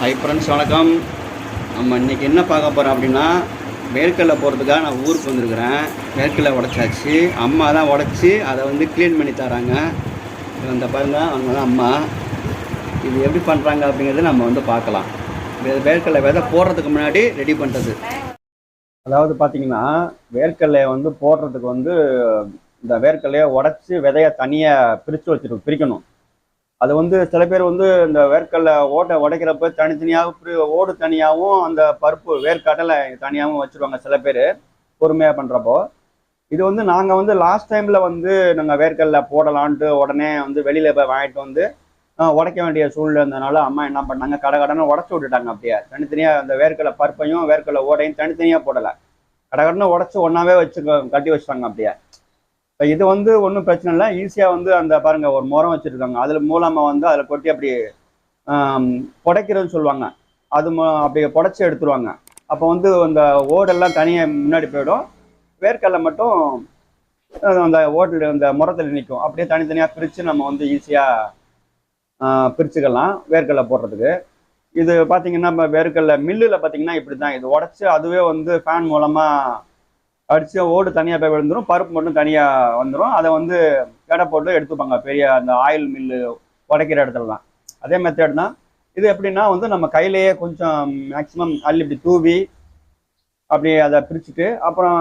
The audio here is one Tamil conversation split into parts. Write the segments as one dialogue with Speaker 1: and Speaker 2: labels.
Speaker 1: ஹை ஃப்ரெண்ட்ஸ் வணக்கம். நம்ம இன்றைக்கி என்ன பார்க்க போகிறோம் அப்படின்னா வேர்க்கடலை போகிறதுக்காக நான் ஊருக்கு வந்திருக்கிறேன். வேர்க்கடலை உடச்சாச்சு. அம்மா தான் உடச்சி அதை வந்து க்ளீன் பண்ணி தராங்க. அந்த இந்த பாருங்க அவங்க தான் அம்மா. இது எப்படி பண்ணுறாங்க அப்படிங்கிறத நம்ம வந்து பார்க்கலாம். வேர்க்கடலை விதை போடுறதுக்கு முன்னாடி ரெடி பண்ணுறது அதாவது பார்த்தீங்கன்னா வேர்க்கடலையை வந்து போடுறதுக்கு வந்து இந்த வேர்க்கடலையை உடச்சி விதைய தனியாக பிரித்து வச்சிரு பிரிக்கணும். அது வந்து சில பேர் வந்து இந்த வேர்க்கடலை ஓட்டை உடைக்கிறப்ப தனித்தனியாக ஓடு தனியாகவும் அந்த பருப்பு வேர்க்கடலை தனியாகவும் வச்சுருவாங்க சில பேர் பொறுமையாக பண்ணுறப்போ இது வந்து நாங்கள் வந்து லாஸ்ட் டைமில் வந்து நாங்கள் வேர்க்கடலை போடலான்ட்டு உடனே வந்து வெளியில் போய் வாங்கிட்டு வந்து உடைக்க வேண்டிய சூழ்நிலை இருந்ததுனால அம்மா என்ன பண்ணாங்க கடை கடனை உடச்சி விட்டுட்டாங்க அப்படியே. தனித்தனியாக அந்த வேர்க்கடலை பருப்பையும் வேர்க்கடலை ஓடையும் தனித்தனியாக போடலை. கடை கடனை உடச்சி ஒன்றாவே வச்சு கட்டி வச்சுட்டாங்க அப்படியே. இப்போ இது வந்து ஒன்றும் பிரச்சனை இல்லை. ஈஸியாக வந்து அந்த பாருங்க ஒரு முறம் வச்சுருக்காங்க. அதில் மூலமாக வந்து அதில் கொட்டி அப்படி புடைக்கிறதுன்னு சொல்லுவாங்க. அது அப்படி அப்படியே புடைச்சி எடுத்துருவாங்க. அப்போ வந்து அந்த ஓடெல்லாம் தனியாக முன்னாடி போயிடும். வேர்க்கடலை மட்டும் அந்த ஓட்டில் அந்த முறத்தில் நிற்கும் அப்படியே தனித்தனியாக பிரித்து நம்ம வந்து ஈஸியாக பிரிச்சுக்கலாம் வேர்க்கடலை போடுறதுக்கு. இது பார்த்தீங்கன்னா இப்போ வேர்க்கடலை மில்லில் பார்த்தீங்கன்னா இப்படி தான் இது உடச்சி அதுவே வந்து ஃபேன் மூலமாக அடிச்சு ஓடு தனியாக போய் விழுந்துடும் பருப்பு மட்டும் தனியாக வந்துடும் அதை வந்து எடை போட்டு எடுத்துப்பாங்க. பெரிய அந்த ஆயில் மில்லு உடைக்கிற இடத்துல தான் அதே மெத்தட் தான். இது எப்படின்னா வந்து நம்ம கையிலேயே கொஞ்சம் மேக்ஸிமம் அள்ளி இப்படி தூவி அப்படி அதை பிரிச்சுட்டு அப்புறம்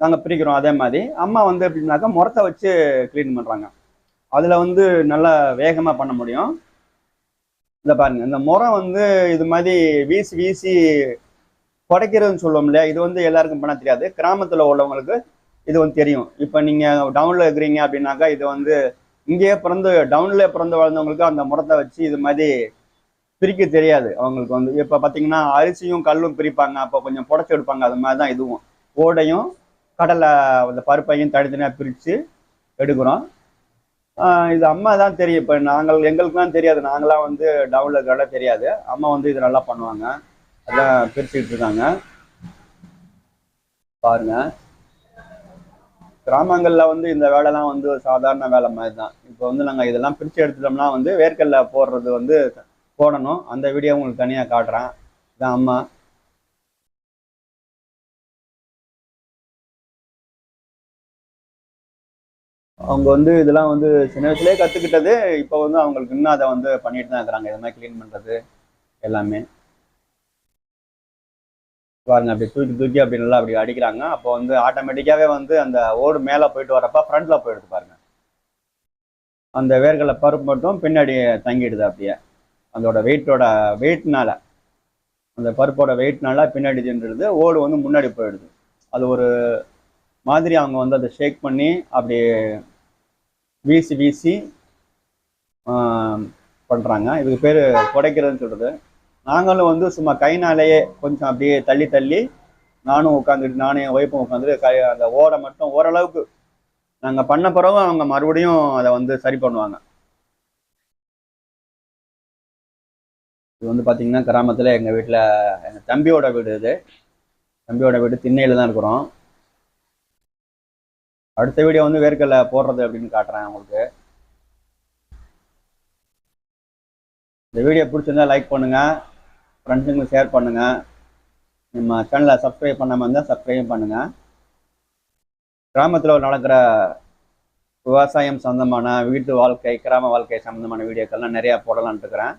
Speaker 1: நாங்கள் பிரிக்கிறோம் அதே மாதிரி. அம்மா வந்து எப்படின்னாக்கா முறத்தை வச்சு க்ளீன் பண்ணுறாங்க அதில் வந்து நல்லா வேகமாக பண்ண முடியும். இந்த பாருங்க. இந்த முறம் வந்து இது மாதிரி வீசி வீசி புடைக்கிறதுன்னு சொல்லுவோம் இல்லையா? இது வந்து எல்லாருக்கும் பண்ண தெரியாது. கிராமத்தில் உள்ளவங்களுக்கு இது வந்து தெரியும். இப்போ நீங்கள் டவுனில் இருக்கிறீங்க அப்படின்னாக்கா இது வந்து இங்கேயே பிறந்து டவுனில் பிறந்து வளர்ந்தவங்களுக்கு அந்த முறத்தை வச்சு இது மாதிரி பிரிக்க தெரியாது. அவங்களுக்கு வந்து இப்போ பார்த்தீங்கன்னா அரிசியும் கல்லும் பிரிப்பாங்க. அப்போ கொஞ்சம் புடச்சி எடுப்பாங்க. அது மாதிரி தான் இதுவும். ஓடையும் கடலை அந்த பருப்பையும் தனித்தனியாக பிரித்து எடுக்கிறோம். ஆஹ் இது அம்மா தான் தெரியும். இப்போ நாங்கள் எங்களுக்குலாம் தெரியாது. நாங்களாம் வந்து டவுனில் இருக்கிறதா தெரியாது. அம்மா வந்து இது நல்லா பண்ணுவாங்க. அதான் பிரிச்சுக்கிட்டு இருக்காங்க பாருங்க. கிராமங்கள்ல வந்து இந்த வேலைலாம் வந்து சாதாரண வேலை மாதிரி தான் இப்போ வந்து நாங்கள் இதெல்லாம் பிரித்து எடுத்துட்டோம்னா வந்து வேர்க்கல்ல போடுறது வந்து போடணும். அந்த வீடியோ உங்களுக்கு தனியாக காட்டுறேன். இதான் அம்மா. அவங்க வந்து இதெல்லாம் வந்து சின்ன வயசுலேயே கற்றுக்கிட்டது இப்போ வந்து அவங்களுக்கு இன்னும் அதை வந்து பண்ணிட்டு தான் இருக்கிறாங்க. இது மாதிரி க்ளீன் பண்ணுறது எல்லாமே. பாருங்க அப்படி தூக்கி தூக்கி அப்படி நல்லா அப்படி அடிக்கிறாங்க. அப்போ வந்து ஆட்டோமேட்டிக்காவே வந்து அந்த ஓடு மேலே போயிட்டு வரப்ப ஃப்ரண்ட்ல போயிடுது பாருங்க. அந்த வேர்களை பருப்பு மட்டும் பின்னாடி தங்கிடுது அப்படியே. அதோட வெயிட்டோட வெயிட்னால அந்த பருப்போட வெயிட்னால பின்னாடி சென்றுடுது ஓடு வந்து முன்னாடி போயிடுது. அது ஒரு மாதிரி அவங்க வந்து அதை ஷேக் பண்ணி அப்படி வீசி வீசி பண்ணுறாங்க இதுக்கு பேர் புடைக்கிறதுன்னு சொல்கிறது நாங்களும் வந்து சும்மா கைனாலேயே கொஞ்சம் அப்படியே தள்ளி தள்ளி நானும் உட்காந்துட்டு நானும் என் ஒய்ஃபும் உட்காந்துட்டு கை அந்த ஓட மட்டும் ஓரளவுக்கு நாங்கள் பண்ண பிறகு அவங்க மறுபடியும் அதை வந்து சரி பண்ணுவாங்க. இது வந்து பார்த்தீங்கன்னா கிராமத்தில் எங்கள் வீட்டில் எங்கள் தம்பியோட வீடு இது. தம்பியோட வீடு திண்ணையில் தான் இருக்கிறோம். அடுத்த வீடியோ வந்து வேர்க்கடலை போடுறது அப்படின்னு காட்டுறேன் உங்களுக்கு. இந்த வீடியோ பிடிச்சிருந்தா லைக் பண்ணுங்கள் ஃப்ரெண்ட்ஸுங்களுக்கு ஷேர் பண்ணுங்கள் நம்ம சேனலை சப்ஸ்கிரைப் பண்ணாமல் இருந்தால் சப்ஸ்கிரைப் பண்ணுங்கள் கிராமத்தில் நடக்கிற விவசாயம் சம்மந்தமான வீட்டு வாழ்க்கை கிராம வாழ்க்கை சம்மந்தமான வீடியோக்கள்லாம் நிறையா போடலான்ட்டு இருக்கிறேன்.